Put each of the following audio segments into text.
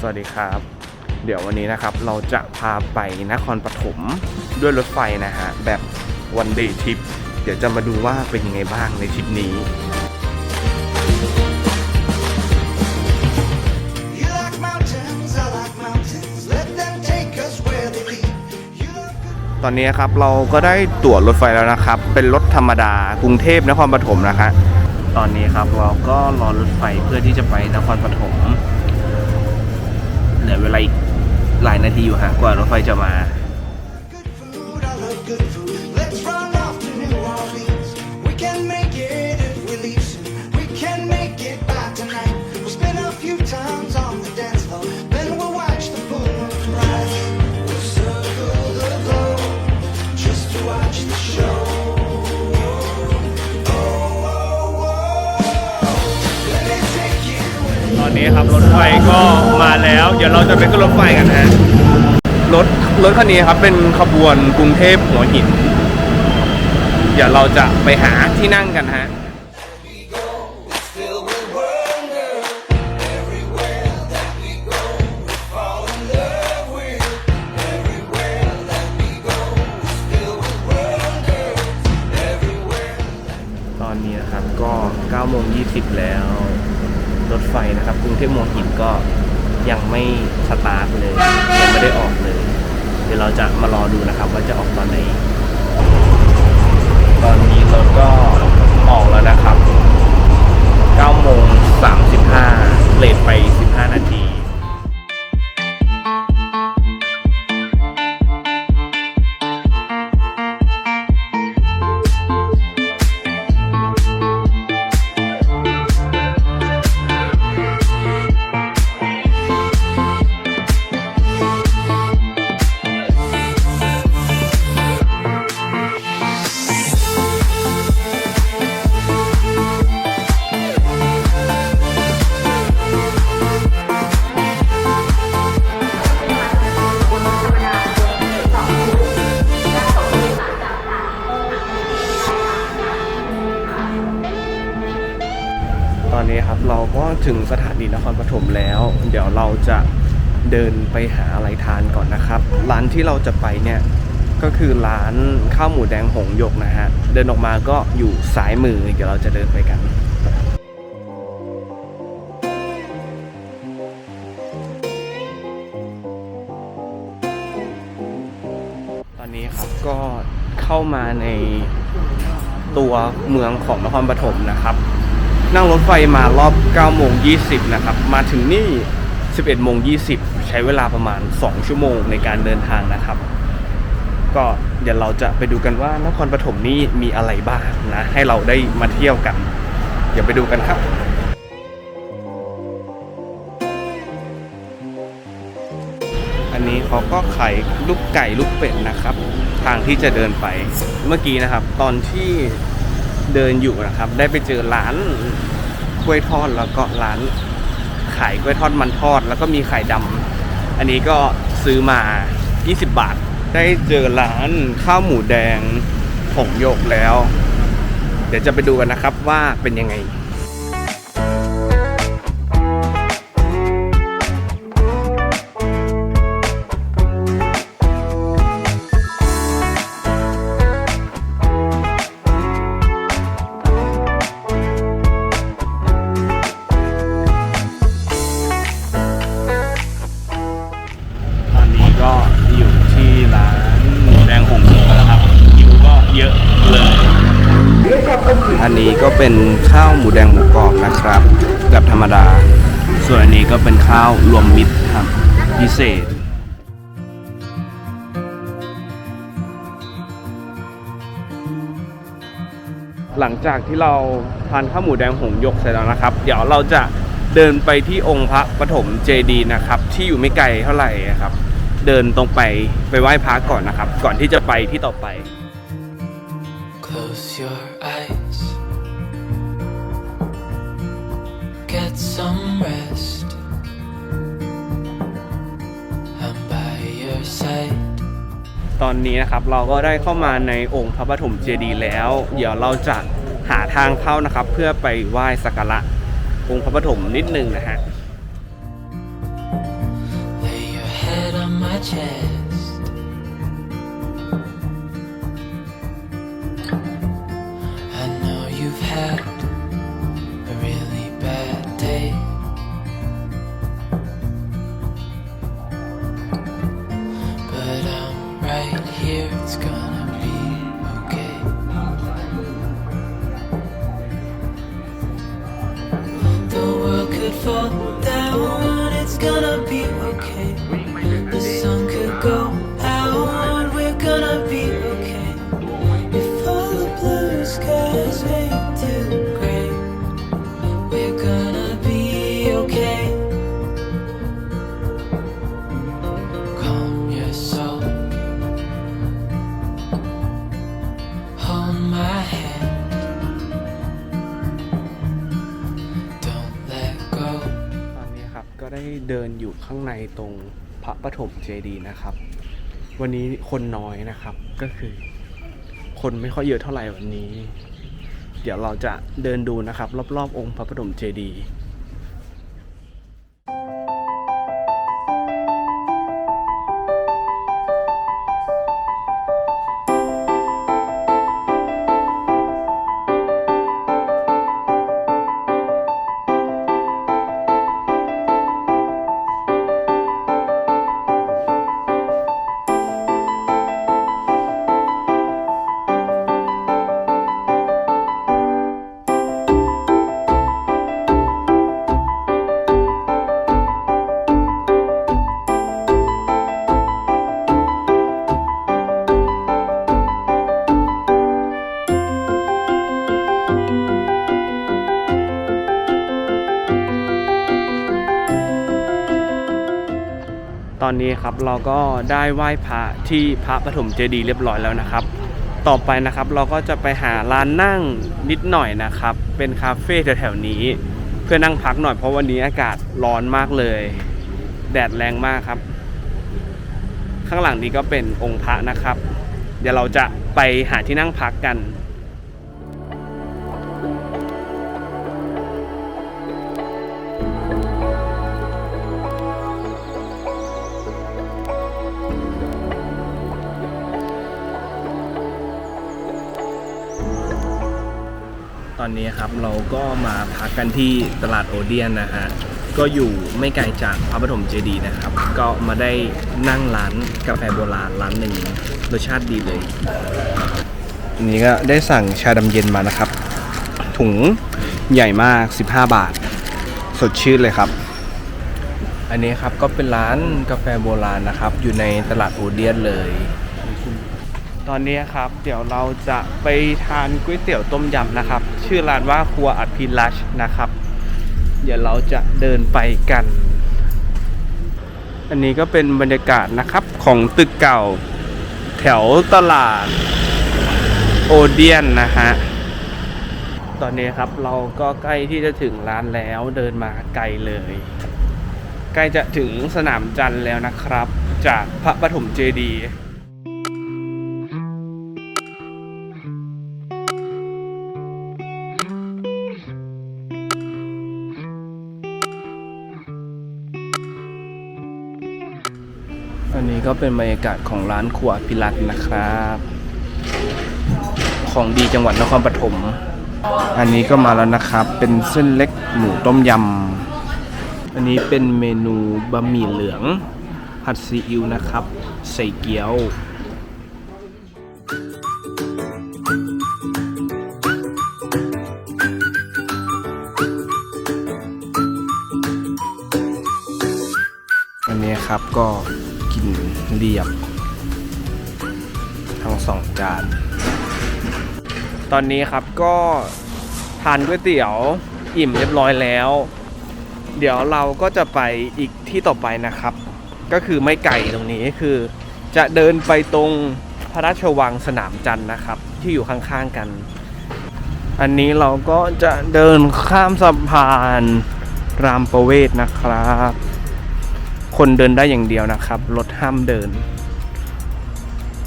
สวัสดีครับ เดี๋ยววันนี้นะครับเราจะพาไปนครปฐมด้วยรถไฟนะฮะ แบบวันเดย์ทริป เดี๋ยวจะมาดูว่าเป็นยังไงบ้างในทริปนี้ You like mountains, I like mountains. Let them take us where they lead. You love good ตอนนี้ครับเราก็ได้ตั๋วรถไฟแล้วนะครับ เป็นรถธรรมดากรุงเทพนครปฐมนะฮะตอนนี้ครับเราก็รอรถไฟเพื่อที่จะไปนครปฐมเห ลือเวลาอีกหลายนาทีอยู่ฮะกว่ารถไฟจะมา ครับรถไฟก็มาแล้ว เดี๋ยวเราจะไปขึ้นรถไฟกันฮะรถรถคันนี้ครับเป็นขบวนกรุงเทพหัวหิน เดี๋ยวเราจะไปหาที่นั่งกันฮะ filled with wonder. Everywhere that we go, we fall in love with. Everywhere that we go is filled with wonder. Everywhere. ตอนนี้นะครับก็9โมง20 แล้ว รถไฟนะครับกรุงเทพมหินก็ยังไม่สตาร์ทเลย ยังไม่ได้ออกเลย เดี๋ยวเราจะมารอดูนะครับ ว่าจะออกตอนไหน ตอนนี้รถก็ออกแล้วนะครับ9โมง35เลทไป 15 นาที นี้ครับเราก็ถึงสถานีนครปฐมแล้ว เดี๋ยวเราจะเดินไปหาอะไรทานก่อนนะครับ ร้านที่เราจะไปเนี่ยก็คือร้านข้าวหมูแดงหงหยกนะฮะ เดินออกมาก็อยู่ซ้ายมือ เดี๋ยวเราจะเดินไปกันตอนนี้ครับก็เข้ามาในตัวเมืองของนครปฐมนะครับ นั่งรถไฟมารอบ9โมง20นะครับ มาถึงนี่ 11โมง20 ใช้เวลาประมาณ 2 ชั่วโมงในการเดินทางนะครับ ก็เดี๋ยวเราจะไปดูกันว่านครปฐมนี่มีอะไรบ้างนะ ให้เราได้มาเที่ยวกัน เดี๋ยวไปดูกันครับอันนี้เขาก็ขายลูกไก่ลูกเป็ดนะครับ ทางที่จะเดินไปเมื่อกี้นะครับ ตอนที่ เดินอยู่นะครับ ได้ไปเจอร้านกล้วยทอดแล้วก็ร้านขายกล้วยทอดมันทอด แล้วก็มีไข่ดำอันนี้ก็ซื้อมา 20 บาท ได้เจอร้านข้าวหมูแดงผงโยกแล้ว เดี๋ยวจะไปดูกันนะครับว่าเป็นยังไง อันนี้ก็เป็นข้าวหมูแดงหมูกรอบนะครับ แบบธรรมดา ส่วนอันนี้ก็เป็นข้าวรวมมิตรครับพิเศษหลังจากที่เราทานข้าวหมูแดงหงยกเสร็จแล้วนะครับ เดี๋ยวเราจะเดินไปที่องค์พระปฐมเจดีย์นะครับ ที่อยู่ไม่ไกลเท่าไหร่ครับ เดินตรงไปไปไหว้พระก่อนนะครับ ก่อนที่จะไปที่ต่อไป Close your eyes. Get some rest. I'm by your side. ตอนนี้นะครับเราก็ได้เข้ามาในองค์พระปฐมเจดีย์แล้ว เดี๋ยวเราจะหาทางเข้านะครับ เพื่อไปไหว้สักการะองค์พระปฐมนิดนึงนะฮะ on my chest. it's gonna เดินอยู่ข้างในตรงพระปฐมเจดีย์นะครับ วันนี้คนน้อยนะครับก็คือ คนไม่ค่อยเยอะเท่าไหร่วันนี้ เดี๋ยวเราจะเดินดูนะครับ รอบๆ องค์พระปฐมเจดีย์ ตอนนี้ครับเราก็ได้ไหว้พระที่พระปฐมเจดีย์เรียบร้อยแล้วนะครับ ต่อไปนะครับเราก็จะไปหาร้านนั่งนิดหน่อยนะครับ เป็นคาเฟ่แถวๆนี้ เพื่อนั่งพักหน่อยเพราะวันนี้อากาศร้อนมากเลย แดดแรงมากครับ ข้างหลังนี้ก็เป็นองค์พระนะครับ เดี๋ยวเราจะไปหาที่นั่งพักกัน ตอนนี้ครับเราก็มาพักกันที่ตลาดโอเดียนนะฮะก็อยู่ไม่ไกลจากพระปฐมเจดีย์นะครับ ก็มาได้นั่งร้านกาแฟโบราณร้านหนึ่งรสชาติดีเลยอันนี้ก็ได้สั่งชาดำเย็นมานะครับ ถุงใหญ่มาก 15 บาท สดชื่นเลยครับ อันนี้ครับก็เป็นร้านกาแฟโบราณนะครับ อยู่ในตลาดโอเดียนเลย ตอนนี้ครับ เดี๋ยวเราจะไปทานก๋วยเตี๋ยวต้มยำนะครับ ชื่อร้านว่าครัวอภิรัชนะครับ เดี๋ยวเราจะเดินไปกัน อันนี้ก็เป็นบรรยากาศนะครับของตึกเก่าแถวตลาดโอเดียนนะฮะ ตอนนี้ครับเราก็ใกล้ที่จะถึงร้านแล้วเดินมาไกลเลย ใกล้จะถึงสนามจันทร์แล้วนะครับ จากพระปฐมเจดีย์ อันนี้ก็เป็นบรรยากาศของร้านครัวพิรัตนะครับ ของดีจังหวัดนครปฐมอันนี้ก็มาแล้วนะครับ เป็นเส้นเล็กหมูต้มยำ อันนี้เป็นเมนูบะหมี่เหลือง ผัดซีอิ๊วนะครับ ใส่เกี๊ยวอันนี้ครับก็ เรียบทั้งสองจาน ตอนนี้ครับก็ทานก๋วยเตี๋ยวอิ่มเรียบร้อยแล้ว เดี๋ยวเราก็จะไปอีกที่ต่อไปนะครับ ก็คือไม่ไกลตรงนี้คือ จะเดินไปตรงพระราชวังสนามจันทร์นะครับ ที่อยู่ข้างๆกัน อันนี้เราก็จะเดินข้ามสะพานรามประเวศนะครับ คนเดินได้อย่างเดียวนะครับรถห้ามเดิน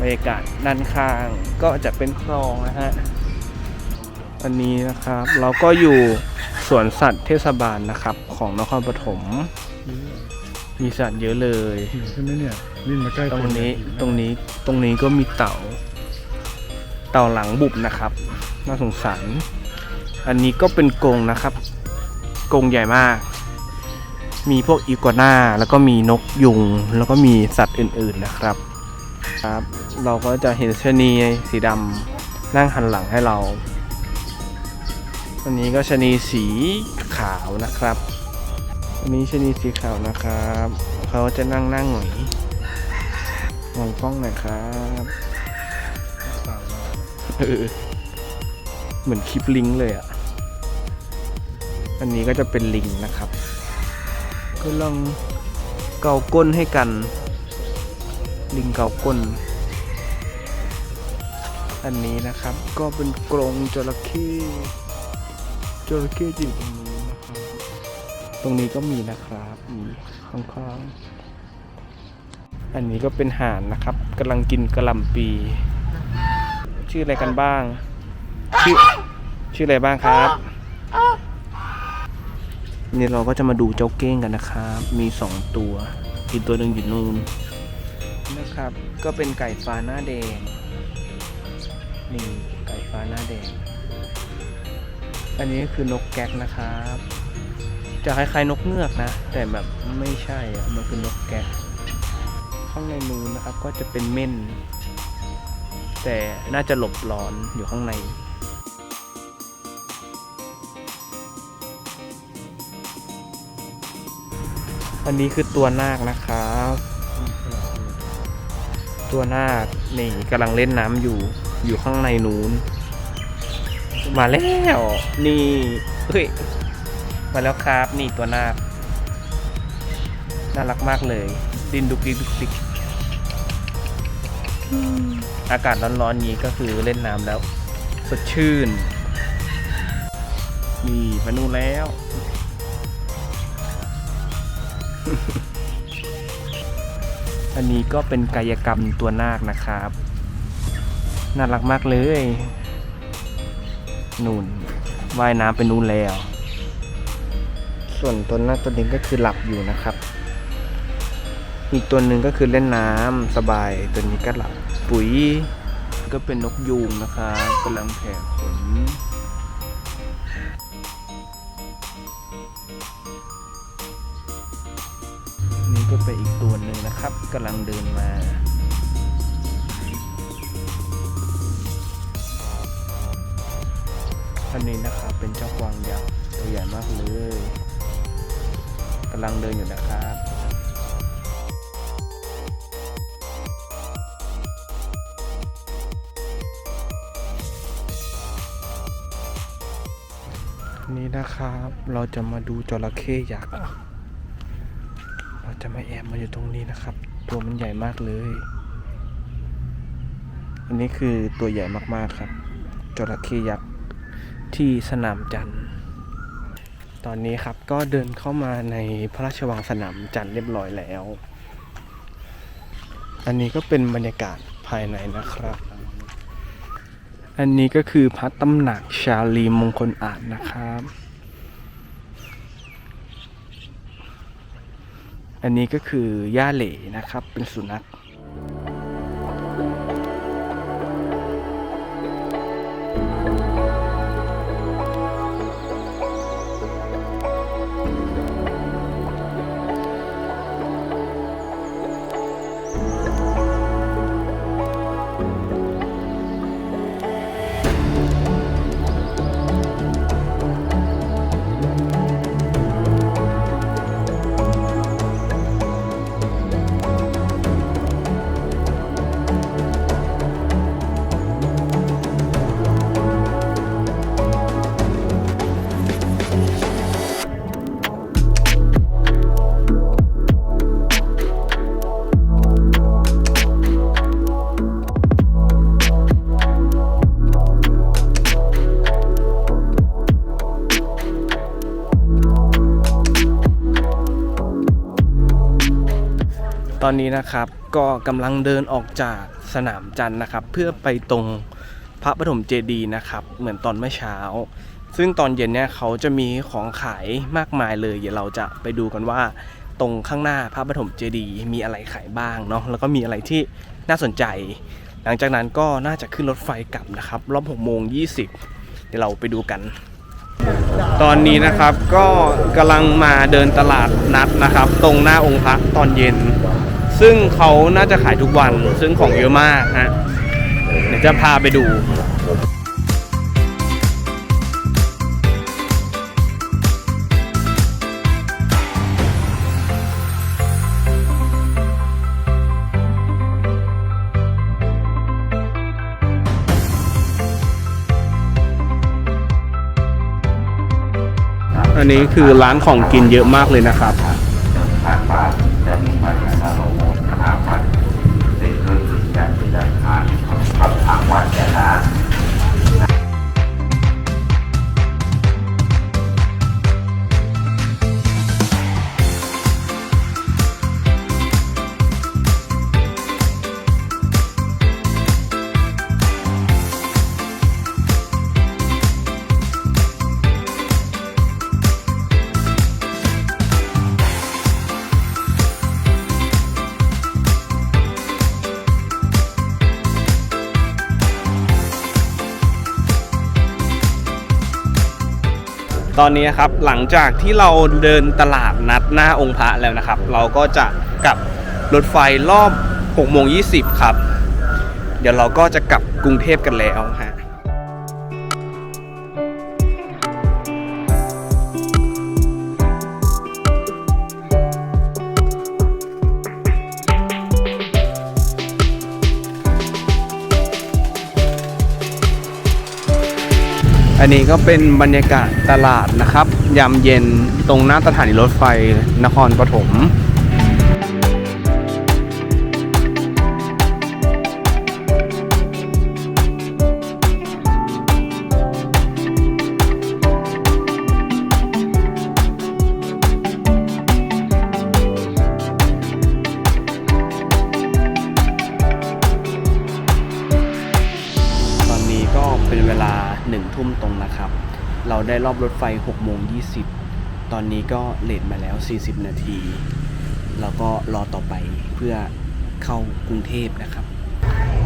บรรยากาศด้านข้างก็จะเป็นคลองนะฮะอันนี้นะครับเราก็อยู่สวนสัตว์เทศบาลนะครับ ของนครปฐมมีสัตว์เยอะเลยใช่ไหมเนี่ยวิ่งมาใกล้ตรงคนี้เยตรงนี้ตรงนี้ก็มีเต่า เต่าหลังบุบนะครับ น่าสงสาร อันนี้ก็เป็นกรงนะครับกรงใหญ่มาก มีพวกอีกัวน่าแล้วก็มีนกยุง แล้วก็มีสัตว์อื่นๆนะครับครับ เราก็จะเห็นชะนีสีดำนั่งหันหลังให้เราอันนี้ก็ชะนีสีขาวนะครับอันนี้ชะนีสีขาวนะครับเขาจะนั่งนั่งหน่อยมองกล้องหน่อยครับเหมือนคลิปลิงเลยอะ อันนี้ก็จะเป็นลิงนะครับ ก็ลองเกาก้นให้กัน ลิงเกาก้น อันนี้นะครับก็เป็นกรงจระเข้จระเข้อยู่ตรงนี้นะครับตรงนี้ก็มีนะครับมีข้างๆ อันนี้ก็เป็นห่านนะครับกำลังกินกระหลำปี ชื่ออะไรกันบ้าง ชื่อชื่ออะไรบ้างครับ นี่เราก็จะมาดูเจ้าเก้งกันนะครับ มีสองตัว อีกตัวหนึ่งอยู่นู่นนะครับ ก็เป็นไก่ฟ้าหน้าแดง นี่ไก่ฟ้าหน้าแดง อันนี้คือนกแก๊กนะครับ จะคล้ายๆนกเงือกนะ แต่แบบไม่ใช่อะมันคือนกแก๊ก ข้างในมือนะครับก็จะเป็นเม่น แต่น่าจะหลบร้อนอยู่ข้างใน อันนี้คือตัวนาคนะครับ ตัวนาคนี่กำลังเล่นน้ำอยู่อยู่ข้างในนู้น มาแล้วนี่เฮ้ยมาแล้วครับนี่ตัวนาคน่ารักมากเลย ดินดุกดิกดุกดิกอากาศร้อนๆนี้ก็คือเล่นน้ำแล้ว สดชื่น นี่มานู่นแล้ว อันนี้ก็เป็นกายกรรมตัวนาคนะครับ น่ารักมากเลยนู่นว่ายน้ำไปนู่นแล้ว ส่วนตัวนาคตัวนี้ก็คือหลับอยู่นะครับ อีกตัวหนึ่งก็คือเล่นน้ำสบายตัวนี้ก็หลับปุ๋ยก็เป็นนกยูงนะครับกำลังแผ่ขน ครับกำลังเดินมา อันนี้นะครับเป็นเจ้ากวางยักษ์ตัวใหญ่มากเลยกำลังเดินอยู่นะครับนี่นะครับ เราจะมาดูจระเข้ยักษ์ จะมาแอบมาอยู่ตรงนี้นะครับ ตัวมันใหญ่มากเลย อันนี้คือตัวใหญ่มากๆครับ จระเข้ยักษ์ที่สนามจันทร์ ตอนนี้ครับก็เดินเข้ามาในพระราชวังสนามจันทร์เรียบร้อยแล้ว อันนี้ก็เป็นบรรยากาศภายในนะครับ อันนี้ก็คือพระตำหนักชาลีมงคลอาจนะครับ อันนี้ก็คือย่าเหล่นะครับ เป็นสุนัข ตอนนี้นะครับก็กำลังเดินออกจากสนามจันทร์นะครับ เพื่อไปตรงพระปฐมเจดีย์นะครับ เหมือนตอนเมื่อเช้า ซึ่งตอนเย็นเนี่ยเขาจะมีของขายมากมายเลย เดี๋ยวเราจะไปดูกันว่าตรงข้างหน้าพระปฐมเจดีย์มีอะไรขายบ้างเนาะแล้วก็มีอะไรที่น่าสนใจ หลังจากนั้นก็น่าจะขึ้นรถไฟกลับนะครับรอบ6โมง20เดี๋ยวเราไปดูกัน ตอนนี้นะครับก็กำลังมาเดินตลาดนัดนะครับ ตรงหน้าองค์พระตอนเย็น ซึ่งเขาน่าจะขายทุกวัน ซึ่งของเยอะมากฮะเดี๋ยวจะพาไปดูอันนี้คือร้านของกินเยอะมากเลยนะครับ ตอนนี้ครับหลังจากที่เราเดินตลาดนัดหน้าองค์พระแล้วนะครับ เราก็จะกลับรถไฟรอบ6โมง20 ครับ เดี๋ยวเราก็จะกลับกรุงเทพกันแล้วฮะ อันนี้ก็เป็นบรรยากาศตลาดนะครับ ยามเย็นตรงหน้าสถานีรถไฟนครปฐม อบรถไฟ6โมง20 ตอนนี้ก็เลทมาแล้ว 40 นาทีเราก็รอต่อไปเพื่อเข้ากรุงเทพนะครับ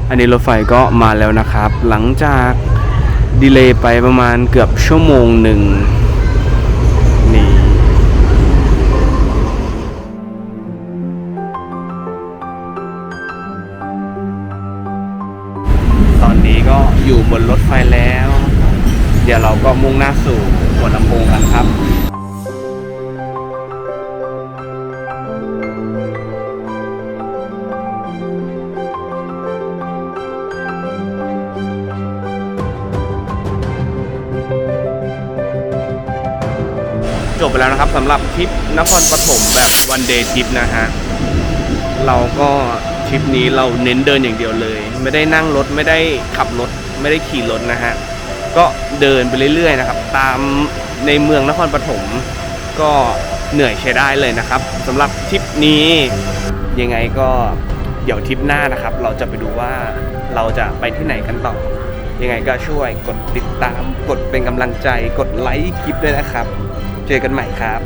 อันนี้รถไฟก็มาแล้วนะครับ หลังจากดีเลย์ไปประมาณเกือบชั่วโมงหนึ่งนี่ตอนนี้ก็อยู่บนรถไฟแล้ว เดี๋ยวเราก็มุ่งหน้าสู่หัวลำโพงกันครับจบไปแล้วนะครับสำหรับทริปนครปฐมแบบวันเดย์ทริปนะฮะ เราก็ทริปนี้เราเน้นเดินอย่างเดียวเลย ไม่ได้นั่งรถไม่ได้ขับรถ ไม่ได้ขี่รถนะฮะ ก็เดินไปเรื่อยๆนะครับ ตามในเมืองนครปฐมก็เหนื่อยใช้ได้เลยนะครับสำหรับทริปนี้ยังไงก็เดี๋ยวทริปหน้านะครับ เราจะไปดูว่าเราจะไปที่ไหนกันต่อ ยังไงก็ช่วยกดติดตาม กดเป็นกำลังใจ กดไลค์คลิปด้วยนะครับ เจอกันใหม่ครับ